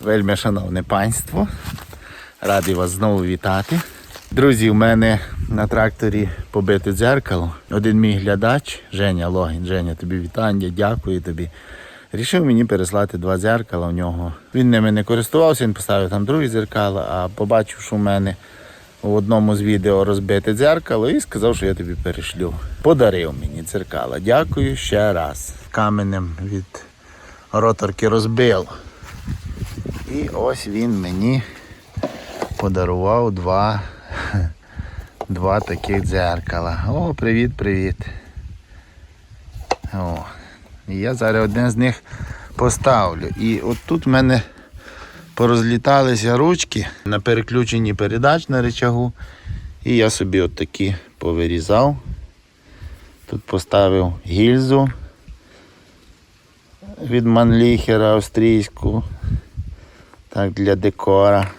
Вельми шановне панство. Радий вас знову вітати. Друзі, у мене на тракторі побите дзеркало. Один мій глядач, Женя Логін. Женя, тобі вітання, дякую тобі. Рішив мені переслати два дзеркала в нього. Він ними не користувався, він поставив там другі дзеркала, а побачив, що в мене в одному з відео розбите дзеркало і сказав, що я тобі перешлю. Подарив мені дзеркала. Дякую ще раз. Каменем від роторки розбив. І ось він мені подарував два, два таких дзеркала. О, привіт, привіт. О. Я зараз одне з них поставлю. І от тут в мене порозліталися ручки на переключенні передач на рычагу. І я собі от такі повирізав. Тут поставив гільзу від Манліхера австрійську. Так, для декора.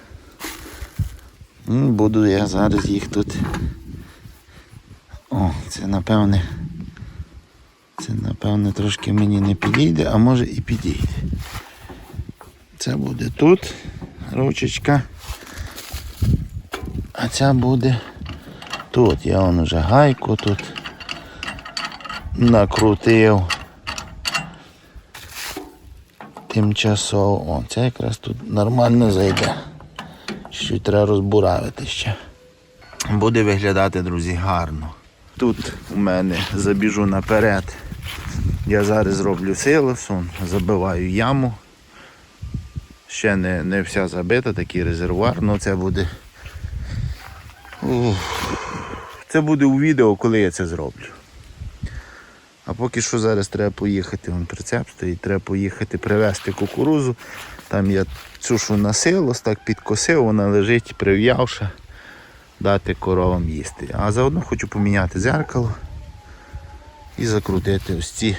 Буду я зараз їх тут. О, це напевне. Це напевне трошки мені не підійде, а може і підійде. Це буде тут ручечка. А ця буде тут. Я вон уже гайку тут накрутив. Тимчасово. О, це якраз тут нормально зайде. Чуть треба розбуравити ще. Буде виглядати, друзі, гарно. Тут у мене забіжу наперед. Я зараз зроблю силосом, забиваю яму. Ще не, не вся забита, такий резервуар, але це буде. Ух. Це буде у відео, коли я це зроблю. А поки що зараз треба поїхати, вон прицеп стоїть, треба поїхати привезти кукурузу. Там я цю що насилос, так підкосив, вона лежить прив'явша, дати коровам їсти. А заодно хочу поміняти зеркало і закрутити ось ці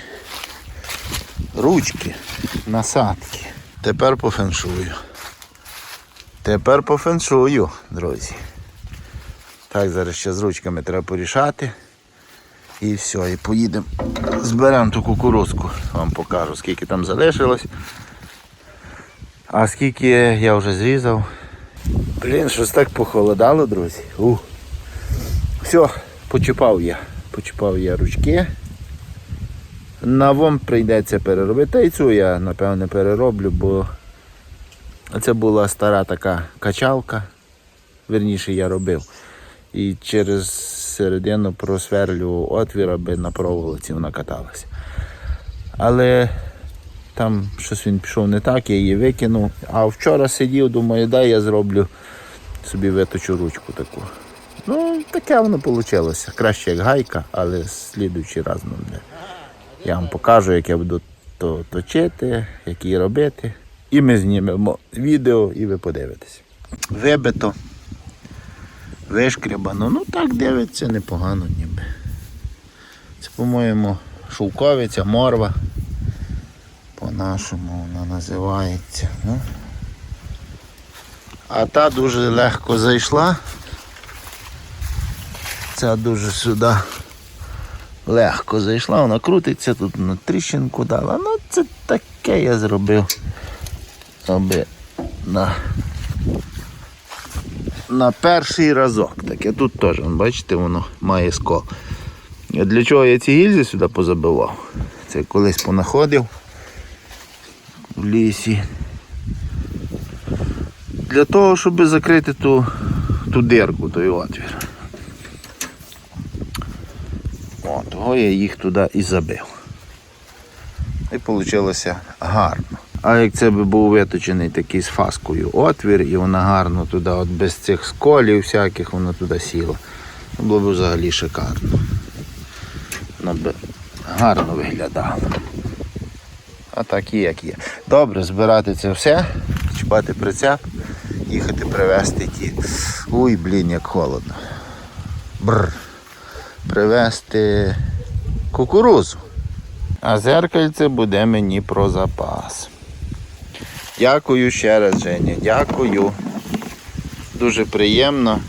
ручки, насадки. Тепер по феншую. Тепер по феншую, друзі. Так, зараз ще з ручками треба порішати. І все, і поїдемо, зберемо ту кукурузку, вам покажу, скільки там залишилось. А скільки я вже зрізав. Блін, щось так похолодало, друзі. У. Все, почіпав я. Почіпав я ручки. Навом прийдеться переробити. Й цю я напевне перероблю, бо це була стара така качалка. Верніше я робив. І через середину просверлю отвір, аби на проволоці вона каталася. Але там щось він пішов не так, я її викинув. А вчора сидів, думаю, дай я зроблю собі виточу ручку таку. Ну, таке воно вийшло. Краще як гайка, але слідуючий раз ну, не. Я вам покажу, як я буду то точити, як її робити. І ми знімемо відео і ви подивитесь. Вибито, вишкрябано. Ну так дивиться непогано ніби. Це, по-моєму, шовковиця, морва. По-нашому вона називається. Ну. А та дуже легко зайшла. Ця дуже сюди легко зайшла, вона крутиться, тут на тріщинку дала. Ну це таке я зробив. Аби на на перший разок. Таке тут теж, бачите, воно має скол. Для чого я ці гільзи сюди позабивав? Це колись понаходив в лісі. Для того, щоб закрити ту, ту дирку, той отвір. О, того я їх туди і забив. І вийшло гарно. А як це би був виточений такий з фаскою отвір, і вона гарно туди, от без цих сколів всяких, вона туди сіла. Це було б взагалі шикарно. Вона б гарно виглядала. А так є, як є. Добре, збирати це все, чіпати прицеп, їхати привезти ті. Уй, блін, як холодно. Бррр привезти кукурузу. А зеркальце буде мені про запас. Дякую ще раз, Женя, дякую. Дуже приємно,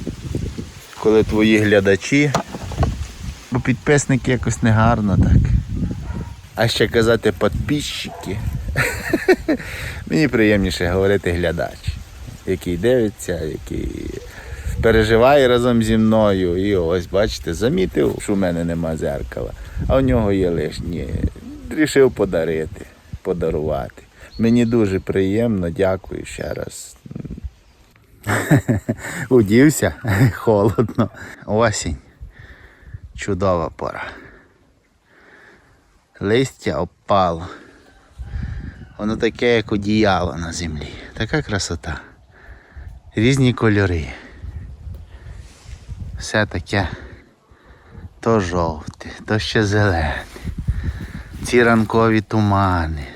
коли твої глядачі, бо підписники якось негарно так. А ще казати підписчики. Мені приємніше говорити глядач, який дивиться, який переживає разом зі мною. І ось, бачите, замітив, що в мене нема зеркала, а у нього є лишнє. Рішив подарити, подарувати. Мені дуже приємно, дякую ще раз. Удівся, холодно. Осінь. Чудова пора. Листя опало. Воно таке, як одіяло на землі. Така красота. Різні кольори. Все таке то жовте, то ще зелене. Ці ранкові тумани,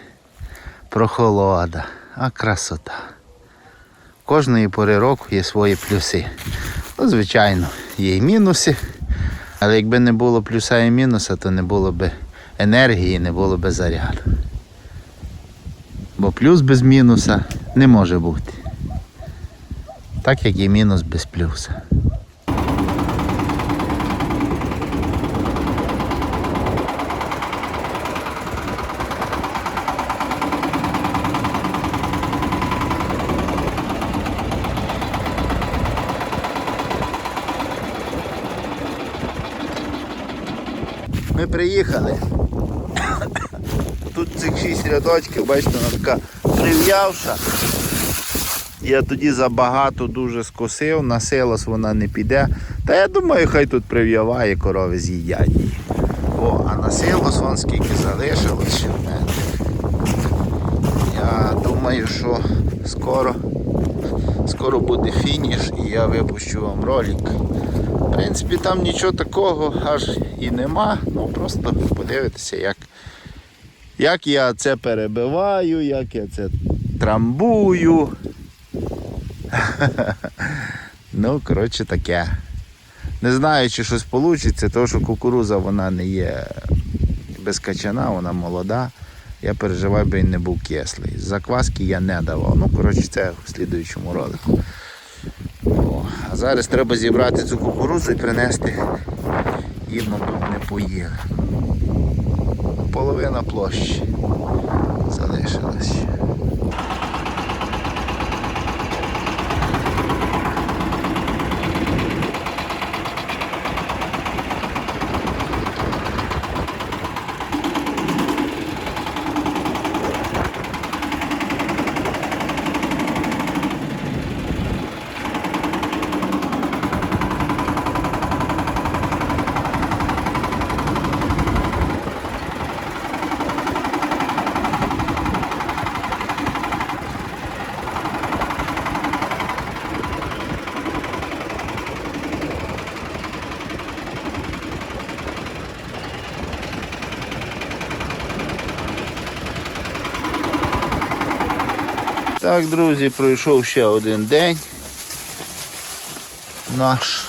прохолода, а красота. Кожної пори року є свої плюси. Ну, звичайно, є і мінуси. Але якби не було плюса і мінуса, то не було б енергії, не було б заряду. Бо плюс без мінуса не може бути. Так як і мінус без плюса. Приїхали. Тут цих шість рядочків, бачите, вона така прив'явша. Я тоді забагато дуже скосив, на силос вона не піде. Та я думаю, хай тут прив'яває, корови з'їдять її. О, а на силос вон скільки залишилось ще мене. Я думаю, що скоро, скоро буде фініш і я випущу вам ролик. В принципі, там нічого такого аж і нема. Ну просто подивитися, як, як я це перебиваю, як я це трамбую. ну, коротше, таке. Не знаю, чи щось вийде, тому що кукуруза вона не є без качана, вона молода. Я переживаю, би він не був кислий. Закваски я не давав. Ну, коротше, це в слідуючому ролику. Зараз треба зібрати цю кукурудзу і принести їм, мабуть, не поїли. Половина площі залишилась. Так, друзі, пройшов ще один день. Наш.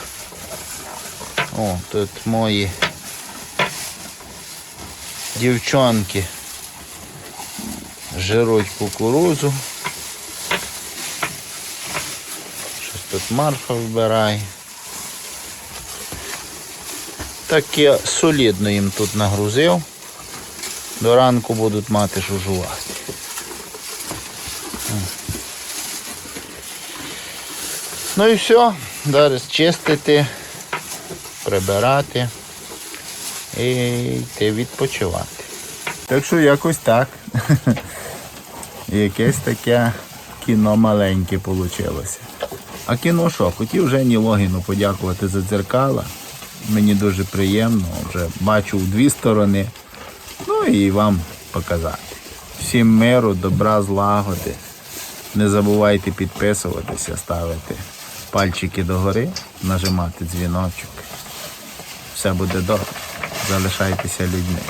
О, тут мої дівчонки жируть кукурузу. Щось тут Марфа вбирає. Так я солідно їм тут нагрузив. До ранку будуть мати що Ну і все, зараз чистити, прибирати і йти відпочивати. Так що якось так. Якесь таке кіно маленьке вийшло. А кіно що? Хотів Жені Логіну подякувати за дзеркала. Мені дуже приємно, вже бачу в дві сторони. Ну і вам показати. Всім миру, добра, злагоди. Не забувайте підписуватися, ставити пальчики догори, нажимати дзвіночок. Все буде добре. Залишайтеся людьми.